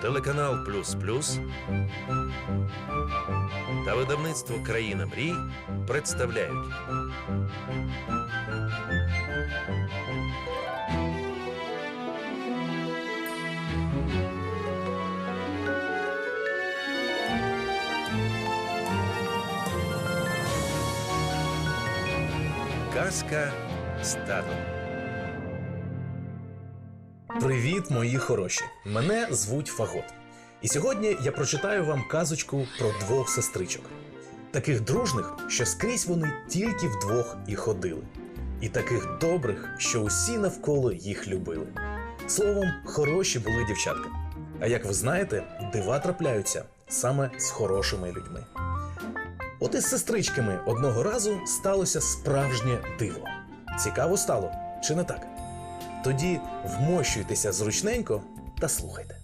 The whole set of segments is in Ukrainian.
Телеканал Плюс Плюс та видавництво Країна мрій представляють Казка стаду. Привіт, мої хороші! Мене звуть Фагот. І сьогодні я прочитаю вам казочку про двох сестричок. Таких дружних, що скрізь вони тільки вдвох і ходили. І таких добрих, що усі навколо їх любили. Словом, хороші були дівчатка. А як ви знаєте, дива трапляються саме з хорошими людьми. От із сестричками одного разу сталося справжнє диво. Цікаво стало, чи не так? Тоді вмощуйтеся зручненько та слухайте.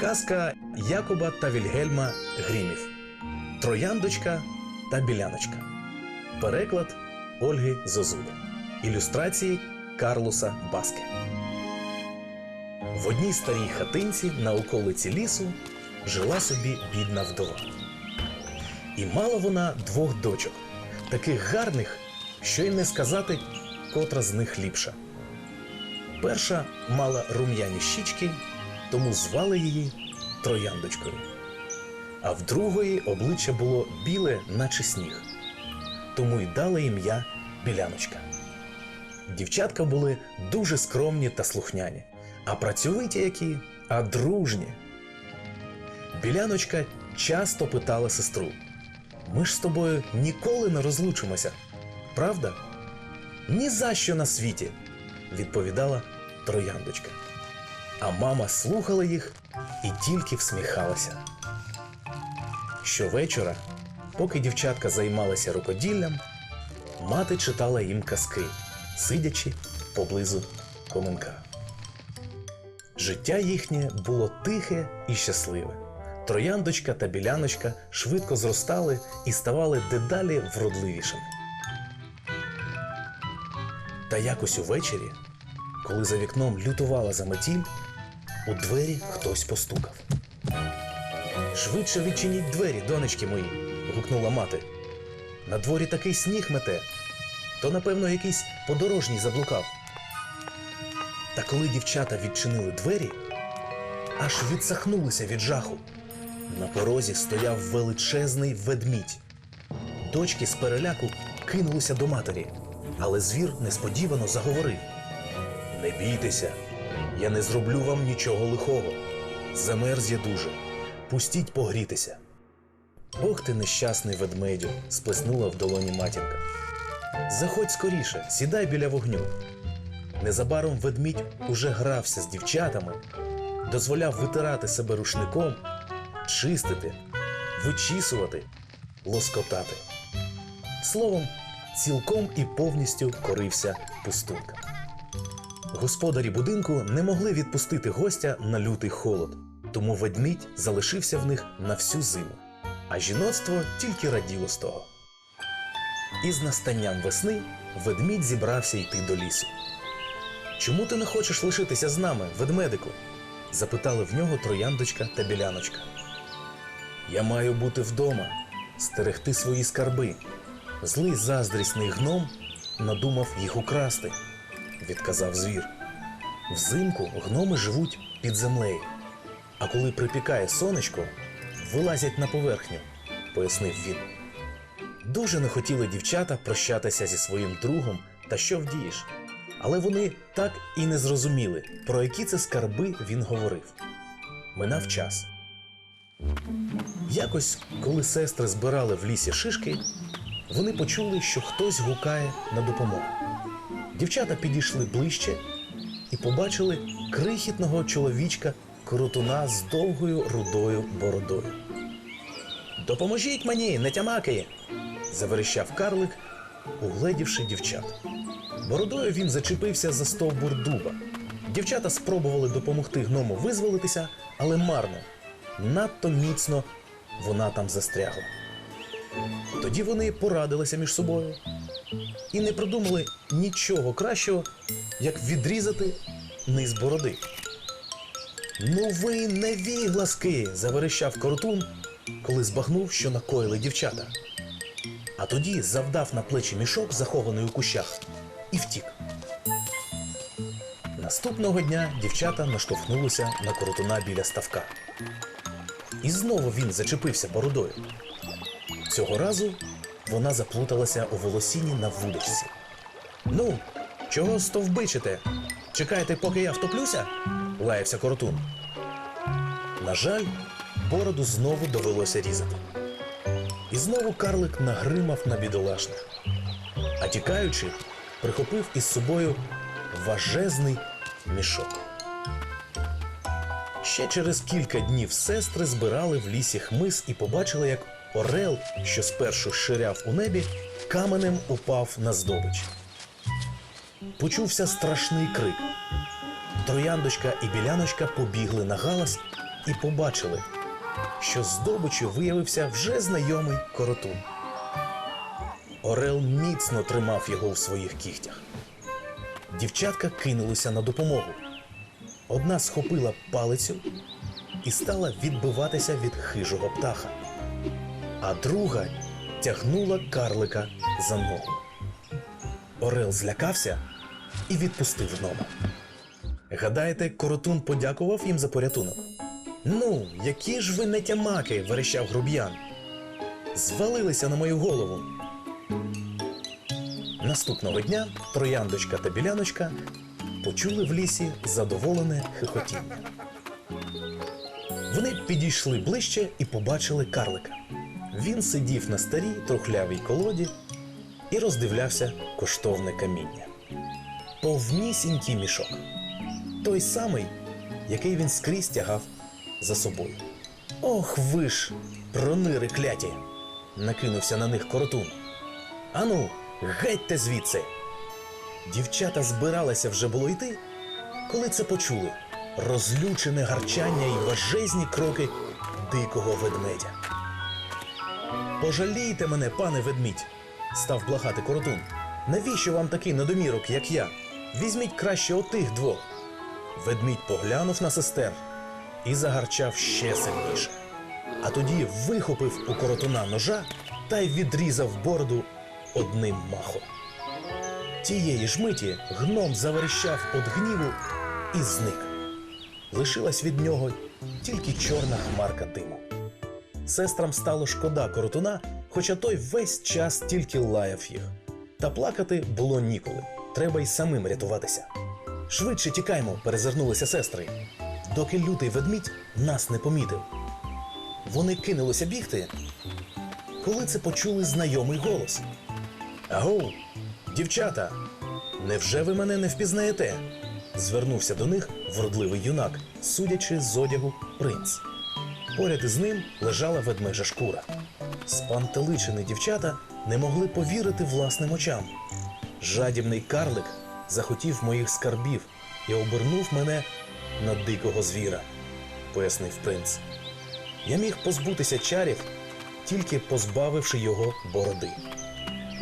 Казка Якоба та Вільгельма Грімів. Трояндочка та біляночка. Переклад Ольги Зозули. Ілюстрації Карлоса Баске. В одній старій хатинці на околиці лісу жила собі бідна вдова. І мала вона двох дочок, таких гарних, що й не сказати, котра з них ліпша. Перша мала рум'яні щічки, тому звали її Трояндочкою. А в другої обличчя було біле, наче сніг, тому й дали ім'я Біляночка. Дівчатка були дуже скромні та слухняні, а працьовиті які, а дружні. Біляночка часто питала сестру: ми ж з тобою ніколи не розлучимося, правда? Ні за що на світі, відповідала трояндочка. А мама слухала їх і тільки всміхалася. Щовечора, поки дівчатка займалися рукоділлям, мати читала їм казки, сидячи поблизу коминка. Життя їхнє було тихе і щасливе. Трояндочка та біляночка швидко зростали і ставали дедалі вродливішими. Та якось увечері, коли за вікном лютувала заметіль, у двері хтось постукав. Швидше відчиніть двері, донечки мої, гукнула мати. На дворі такий сніг мете, то, напевно, якийсь подорожній заблукав. Та коли дівчата відчинили двері, аж відсахнулися від жаху. На порозі стояв величезний ведмідь. Дочки з переляку кинулися до матері, але звір несподівано заговорив: Не бійтеся, я не зроблю вам нічого лихого. Замерз я дуже. Пустіть погрітися. Ох ти нещасний ведмедю, сплеснула в долоні матінка. Заходь скоріше, сідай біля вогню. Незабаром ведмідь уже грався з дівчатами, дозволяв витирати себе рушником, чистити, вичісувати, лоскотати. Словом, цілком і повністю корився пустункам. Господарі будинку не могли відпустити гостя на лютий холод, тому ведмідь залишився в них на всю зиму, а жіноцтво тільки раділо з того. І з настанням весни ведмідь зібрався йти до лісу. Чому ти не хочеш лишитися з нами, ведмедику? запитали в нього трояндочка та біляночка. Я маю бути вдома, стерегти свої скарби. Злий заздрісний гном надумав їх украсти, відказав звір. Взимку гноми живуть під землею, а коли припікає сонечко, вилазять на поверхню, пояснив він. Дуже не хотіли дівчата прощатися зі своїм другом та що вдієш. Але вони так і не зрозуміли, про які це скарби він говорив. Минав час. Якось, коли сестри збирали в лісі шишки, вони почули, що хтось гукає на допомогу. Дівчата підійшли ближче і побачили крихітного чоловічка коротуна з довгою рудою бородою. Допоможіть мені, не тямакає! заверещав карлик, угледівши дівчат. Бородою він зачепився за стовбур дуба. Дівчата спробували допомогти гному визволитися, але марно. Надто міцно вона там застрягла. Тоді вони порадилися між собою і не придумали нічого кращого, як відрізати низ бороди. Ну ви невігласки! заверещав коротун, коли збагнув, що накоїли дівчата. А тоді завдав на плечі мішок, захований у кущах, і втік. Наступного дня дівчата наштовхнулися на коротуна біля ставка. І знову він зачепився бородою. Цього разу вона заплуталася у волосіні на вудочці. Ну, чого стовбичите? Чекаєте, поки я втоплюся? лаявся коротун. На жаль, бороду знову довелося різати. І знову карлик нагримав на бідолашних. А тікаючи, прихопив із собою важезний мішок. Ще через кілька днів сестри збирали в лісі хмиз і побачили, як орел, що спершу ширяв у небі, каменем упав на здобич. Почувся страшний крик. Трояндочка і біляночка побігли на галас і побачили, що здобичю виявився вже знайомий коротун. Орел міцно тримав його у своїх кігтях. Дівчатка кинулися на допомогу. Одна схопила палицю і стала відбиватися від хижого птаха, а друга тягнула карлика за ногу. Орел злякався і відпустив гнома. Гадаєте, коротун подякував їм за порятунок? Ну, які ж ви нетямаки, верещав груб'ян. Звалилися на мою голову. Наступного дня трояндочка та біляночка почули в лісі задоволене хихотіння. Вони підійшли ближче і побачили карлика. Він сидів на старій трухлявій колоді і роздивлявся коштовне каміння. Повнісінький мішок. Той самий, який він скрізь тягав за собою. Ох ви ж, пронири кляті! накинувся на них коротун. Ану, гетьте звідси! Дівчата збиралися вже було йти, коли це почули розлючене гарчання і важезні кроки дикого ведмедя. Пожалійте мене, пане ведмідь, став благати коротун. Навіщо вам такий недомірок, як я? Візьміть краще отих двох. Ведмідь поглянув на сестер і загарчав ще сильніше. А тоді вихопив у коротуна ножа та й відрізав бороду одним махом. Тієї ж миті гном заверещав від гніву і зник. Лишилась від нього тільки чорна хмарка диму. Сестрам стало шкода коротуна, хоча той весь час тільки лаяв їх. Та плакати було ніколи. Треба й самим рятуватися. Швидше тікаймо, перезирнулися сестри, доки лютий ведмідь нас не помітив. Вони кинулися бігти, коли це почули знайомий голос. Агоу, дівчата, невже ви мене не впізнаєте? Звернувся до них вродливий юнак, судячи з одягу принц. Поряд із ним лежала ведмежа шкура. Спантеличені дівчата не могли повірити власним очам. Жадібний карлик захотів моїх скарбів і обернув мене на дикого звіра, пояснив принц. Я міг позбутися чарів, тільки позбавивши його бороди.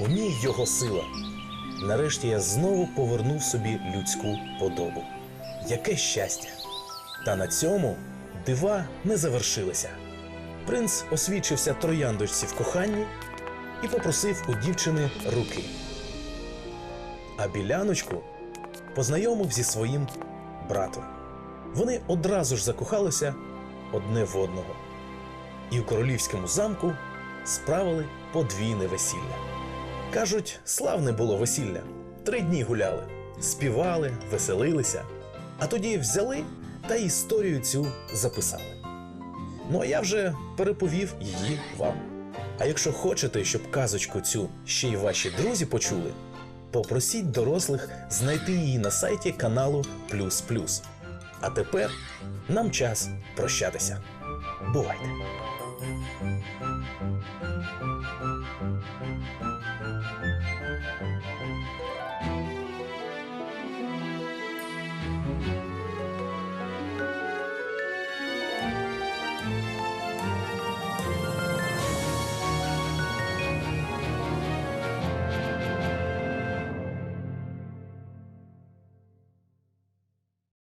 У ній його сила. Нарешті я знову повернув собі людську подобу. Яке щастя! Та на цьому дива не завершилися. Принц освідчився трояндочці в коханні і попросив у дівчини руки. А біляночку познайомив зі своїм братом. Вони одразу ж закохалися одне в одного. І у королівському замку справили подвійне весілля. Кажуть, славне було весілля. Три дні гуляли, співали, веселилися, а тоді взяли та історію цю записали. Ну а я вже переповів її вам. А якщо хочете, щоб казочку цю ще й ваші друзі почули, попросіть дорослих знайти її на сайті каналу Плюс Плюс. А тепер нам час прощатися. Бувайте!